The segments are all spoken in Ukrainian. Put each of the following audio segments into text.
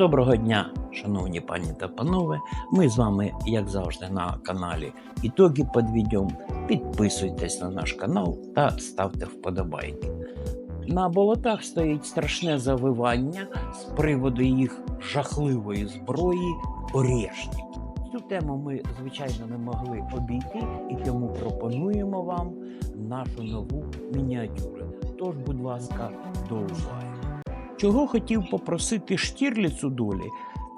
Доброго дня, шановні пані та панове. Ми з вами, як завжди, на каналі Ітоги під відео. Підписуйтесь на наш канал та ставте вподобайки. На болотах стоїть страшне завивання з приводу їх жахливої зброї Орешник. Цю тему ми, звичайно, не могли обійти і тому пропонуємо вам нашу нову мініатюру. Тож, будь ласка, до уваги. Чого хотів попросити Штірліц долі,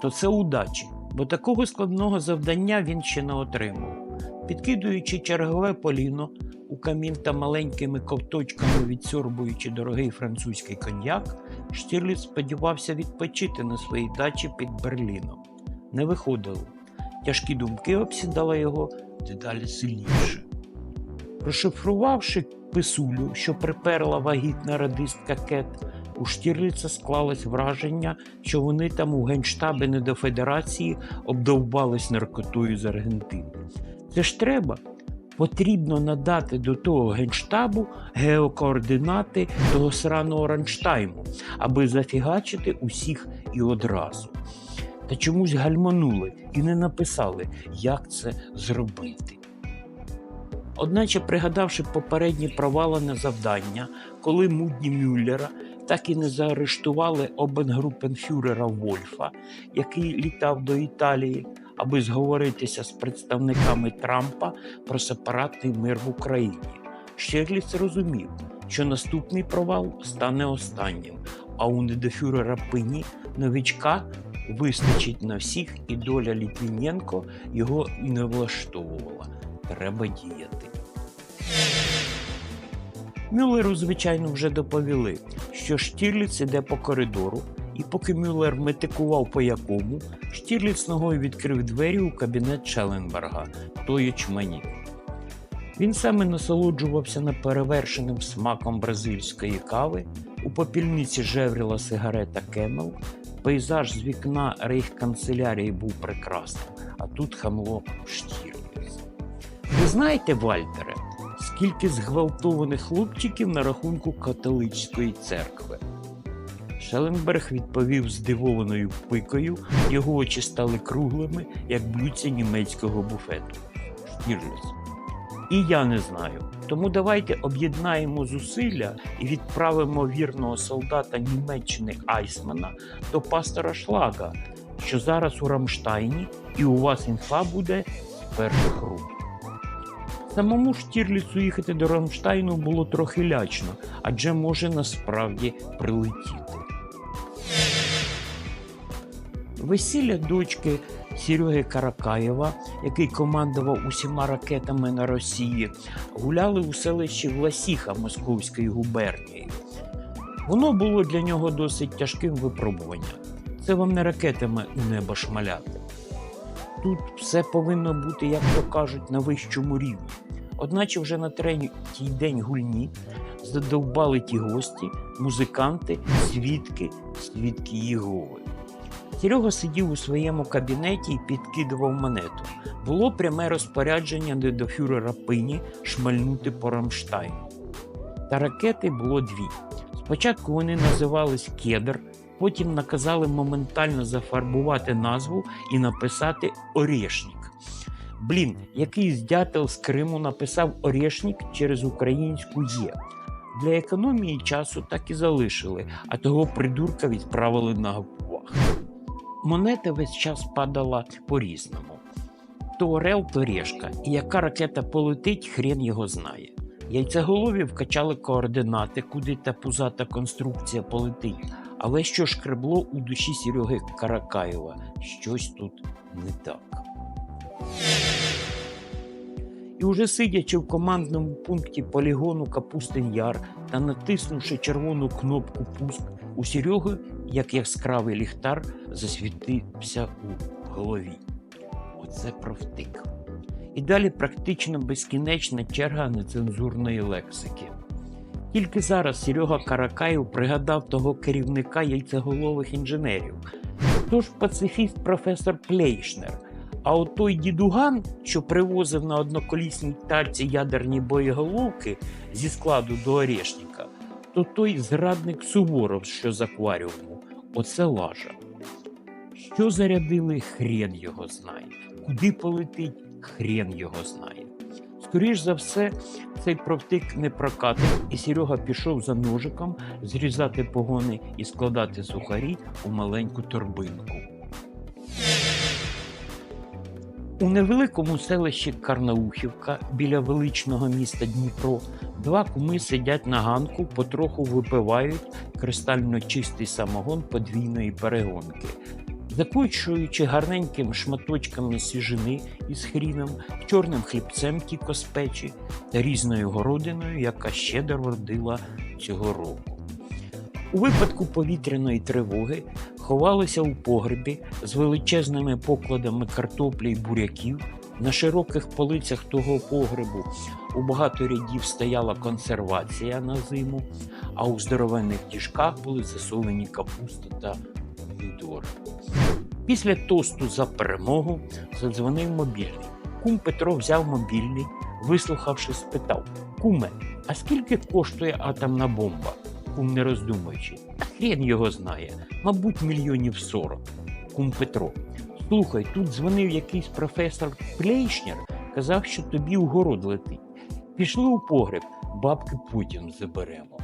то це удачі, бо такого складного завдання він ще не отримав. Підкидуючи чергове поліно у камін та маленькими ковточками відсьорбуючи дорогий французький коньяк, Штірліц сподівався відпочити на своїй дачі під Берліном. Не виходило. Тяжкі думки обсідали його дедалі сильніше. Розшифрувавши писулю, що приперла вагітна радистка Кет, у Штірліца склалось враження, що вони там у генштабі недофедерації обдовбались наркотою з Аргентини. Це ж треба. Потрібно надати до того генштабу геокоординати того сраного Ранштайму, аби зафігачити усіх і одразу. Та чомусь гальманули і не написали, як це зробити. Одначе, пригадавши попередні провалене завдання, коли мудні Мюллера так і не заарештували обенгрупенфюрера Вольфа, який літав до Італії, аби зговоритися з представниками Трампа про сепаратний мир в Україні. Штірліц розумів, що наступний провал стане останнім, а у недофюрера Пині новичка вистачить на всіх, і доля Літвіненко його не влаштовувала. Треба діяти. Мюллеру, звичайно, вже доповіли, що Штірліц іде по коридору, і поки Мюллер метикував по якому, Штірліц ногою відкрив двері у кабінет Шелленберга, той очманів. Він саме насолоджувався неперевершеним смаком бразильської кави, у попільниці жевріла сигарета Кемел, пейзаж з вікна рейхканцелярії був прекрасним, а тут хамло Штірліц. Ви знаєте, Вальтере, скільки зґвалтованих хлопчиків на рахунку католицької церкви? Шеленберг відповів здивованою пикою, його очі стали круглими, як блюдця німецького буфету. Штірліц. І я не знаю. Тому давайте об'єднаємо зусилля і відправимо вірного солдата Німеччини Айсмана до пастора Шлага, що зараз у Рамштайні, і у вас інфа буде з перших рук. Самому Штірліцу їхати до Рамштайну було трохи лячно, адже може насправді прилетіти. Весілля дочки Сереги Каракаєва, який командував усіма ракетами на Росії, гуляли у селищі Власіха Московської губернії. Воно було для нього досить тяжким випробуванням. Це вам не ракетами у небо шмаляти. Тут все повинно бути, як то кажуть, на вищому рівні. Одначе вже на третій день гульні задовбали ті гості, музиканти, свідки, свідки Єгови. Серега сидів у своєму кабінеті і підкидував монету. Було пряме розпорядження до фюрера Пині шмальнути по Рамштайну. Та ракети було дві. Спочатку вони називались Кедр, потім наказали моментально зафарбувати назву і написати Орешник. Блін, якийсь дятел з Криму написав Орешник через українську Є. Для економії часу так і залишили, а того придурка відправили на гвах. Монета весь час падала по-різному. То орел, то решка, і яка ракета полетить, хрен його знає. Яйцеголові вкачали координати, куди та пузата конструкція полетить. Але що шкребло у душі Сереги Каракаєва? Щось тут не так. І уже сидячи в командному пункті полігону Капустин Яр та натиснувши червону кнопку пуск, у Сереги, як яскравий ліхтар, засвітився у голові. Оце провтик. І далі практично безкінечна черга нецензурної лексики. Тільки зараз Серега Каракаєв пригадав того керівника яйцеголових інженерів. Тож пацифіст професор Плейшнер. А от той дідуган, що привозив на одноколісній тальці ядерні боєголовки зі складу до Орешника, то той зрадник Суворов, що з акваріуму, оце лажа. Що зарядили, хрен його знає. Куди полетить, хрен його знає. Скоріш за все, цей провтик не прокатив, і Серега пішов за ножиком зрізати погони і складати сухарі у маленьку торбинку. У невеликому селищі Карнаухівка біля величного міста Дніпро два куми сидять на ганку, потроху випивають кристально чистий самогон подвійної перегонки. Закочуючи гарненьким шматочками свіжини із хріном, чорним хлібцем кікоспечі та різною городиною, яка щедро родила цього року. У випадку повітряної тривоги ховалися у погребі з величезними покладами картоплі й буряків. На широких полицях того погребу у багато рядів стояла консервація на зиму, а у здоровенних діжках були засолені капуста та помідори. Після тосту за перемогу задзвонив мобільний. Кум Петро взяв мобільний, вислухавши, спитав: Куме, а скільки коштує атомна бомба? Кум не роздумуючи. Хрен його знає, мабуть, мільйонів сорок. Кум Петро. Слухай, тут дзвонив якийсь професор Плейшнер, казав, що тобі у город летить. Пішли у погреб, бабки потім заберемо.